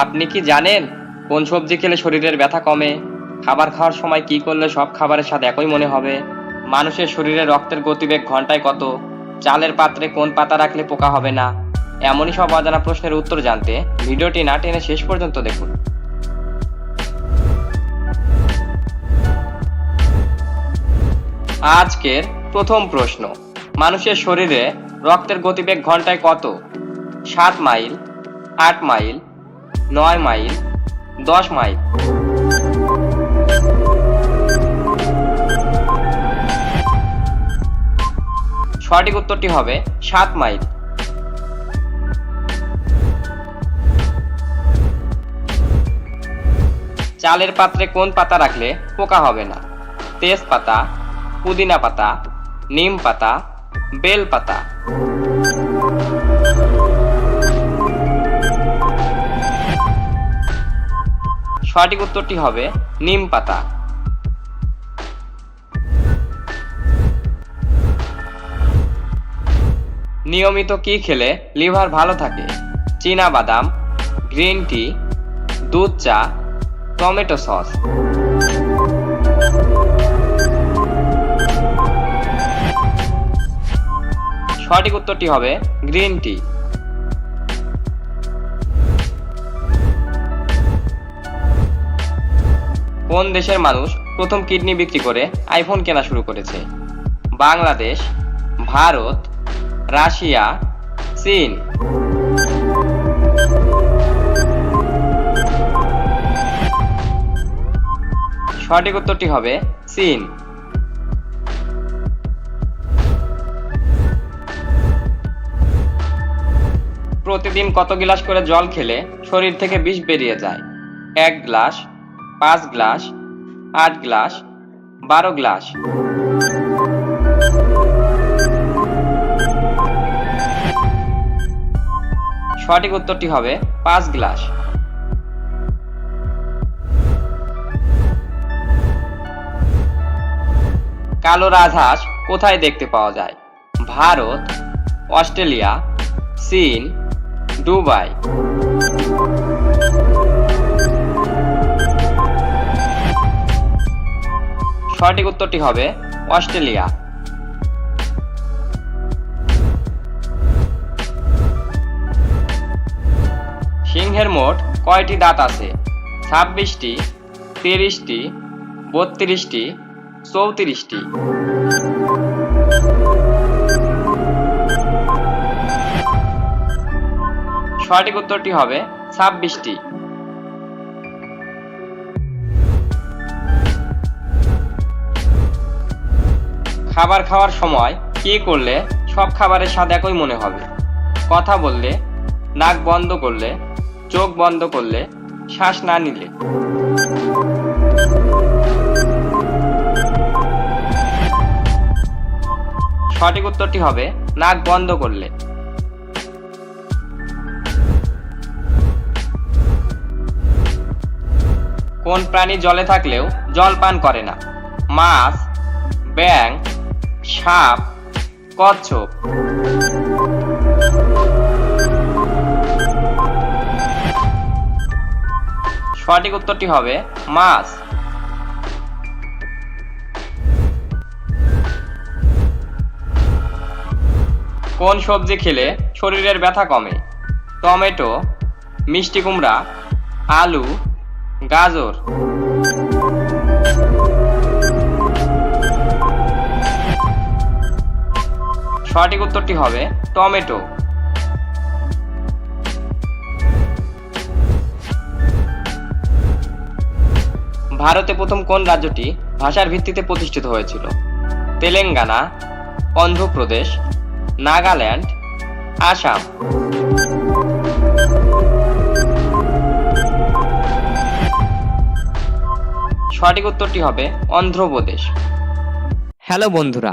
আপনি কি জানেন কোন সবজি খেলে শরীরের ব্যথা কমে? খাবার খাওয়ার সময় কি করলে সব খাবারের স্বাদ একই মনে হবে? মানুষের শরীরে রক্তের গতিবেগ ঘন্টায় কত? চালের পাত্রে কোন পাতা রাখলে পোকা হবে না? এমনই সব অজানা প্রশ্নের উত্তর জানতে ভিডিওটি না টেনে শেষ পর্যন্ত দেখুন। আজকের প্রথম প্রশ্ন, মানুষের শরীরে রক্তের গতিবেগ ঘন্টায় কত? সাত মাইল, আট মাইল নয় মাইল, দশ মাইল। সঠিক উত্তরটি হবে সাত মাইল। চালের পাত্রে কোন পাতা রাখলে পোকা হবে না? তেজপাতা, পুদিনা পাতা, নিম পাতা, বেল পাতা। সঠিক উত্তরটি হবে নিম পাতা। নিয়মিত কি খেলে লিভার ভালো থাকে? চীনা বাদাম, গ্রিন টি, দুধ চা, টমেটো সস। সঠিক উত্তরটি হবে গ্রিন টি। কোন দেশের মানুষ প্রথম কিডনি বিক্রি করে আইফোন কেনা শুরু করেছে? বাংলাদেশ, ভারত, রাশিয়া, চীন। সঠিক উত্তরটি হবে চীন। প্রতিদিন কত গ্লাস করে জল খেলে শরীর থেকে বিষ বেরিয়ে যায়? এক গ্লাস পাঁচ গ্লাস, আট গ্লাস, বারো গ্লাস। সঠিক উত্তরটি হবে পাঁচ গ্লাস। কালো রাজহাঁস কোথায় দেখতে পাওয়া যায়? ভারত, অস্ট্রেলিয়া, চীন, দুবাই। সঠিক উত্তরটি হবে অস্ট্রেলিয়া। সিংহের মোট কয়টি দাঁত আছে? ছাব্বিশটি, তিরিশটি, বত্রিশটি, চৌত্রিশটি। সঠিক উত্তরটি হবে ছাব্বিশটি। খাবার খাওয়ার সময় কি করলে সব খাবারের স্বাদ একই মনে হবে? কথা বললে, নাক বন্ধ করলে, চোখ বন্ধ করলে, শ্বাস না নিলে। সঠিক উত্তরটি হবে, নাক বন্ধ করলে। কোন প্রাণী জলে থাকলেও জল পান করে না? মাছ ব্যাং সাপ, কচ্ছপ। সঠিক উত্তরটি হবে মাছ। কোন সবজি খেলে শরীরের ব্যথা কমে? টমেটো, মিষ্টি কুমড়া, আলু, গাজর। সঠিক উত্তরটি হবে টমেটো। ভারতে প্রথম কোন রাজ্যটি ভাষার ভিত্তিতে প্রতিষ্ঠিত হয়েছিল? তেলেঙ্গানা, অন্ধ্রপ্রদেশ, নাগাল্যান্ড, আসাম। সঠিক উত্তরটি হবে অন্ধ্রপ্রদেশ। হ্যালো বন্ধুরা